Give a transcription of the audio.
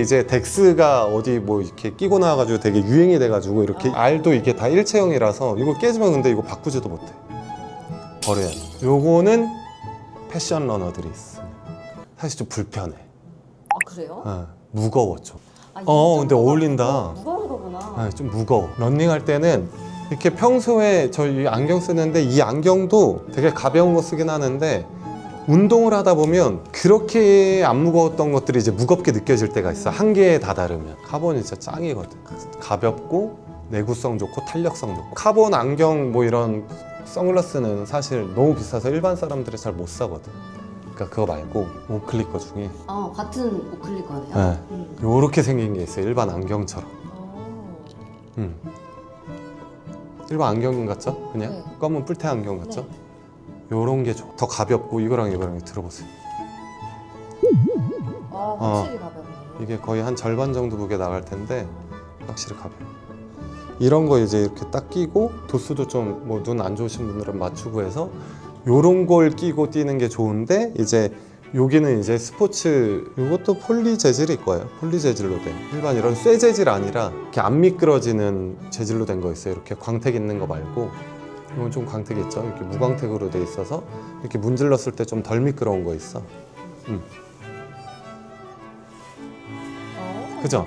이제 덱스가 어디 뭐 이렇게 끼고 나와가지고 되게 유행이 돼가지고 이렇게 알도 이게 다 일체형이라서 이거 깨지면 근데 이거 바꾸지도 못해 버려야 돼 요거는 패션 러너들이 있어 사실 좀 불편해 아 그래요? 어, 무거워 좀 아, 이 어, 근데 어울린다. 무거운 거구나. 아, 좀 무거워. 런닝할 때는 이렇게 평소에 저희 안경 쓰는데 이 안경도 되게 가벼운 거 쓰긴 하는데 운동을 하다 보면 그렇게 안 무거웠던 것들이 이제 무겁게 느껴질 때가 있어. 한계에 다다르면. 카본이 진짜 짱이거든. 가볍고 내구성 좋고 탄력성 좋고. 카본 안경 뭐 이런 선글라스는 사실 너무 비싸서 일반 사람들이 잘 못 사거든. 그러니까 그거 말고 오클리 거 중에 어 같은 오클리 거네요. 네. 음. 요렇게 생긴 게 있어요. 일반 안경처럼. 어. 음. 일반 안경 같죠? 그냥 네. 검은 뿔테 안경 같죠? 네. 요런 게 더 가볍고 이거랑 이거랑 들어보세요. 아 어. 확실히 가볍네. 이게 거의 한 절반 정도 무게 나갈 텐데 확실히 가벼워. 이런 거 이제 이렇게 딱 끼고 도수도 좀 뭐 눈 안 좋으신 분들은 맞추고 해서 요런 걸 끼고 뛰는 게 좋은데 이제 여기는 이제 스포츠 이것도 폴리 재질일 거예요. 폴리 재질로 된 일반 이런 쇠 재질 아니라 이렇게 안 미끄러지는 재질로 된 거 있어요. 이렇게 광택 있는 거 말고 이건 좀 광택 있죠. 이렇게 무광택으로 돼 있어서 이렇게 문질렀을 때 좀 덜 미끄러운 거 있어. 어. 그죠?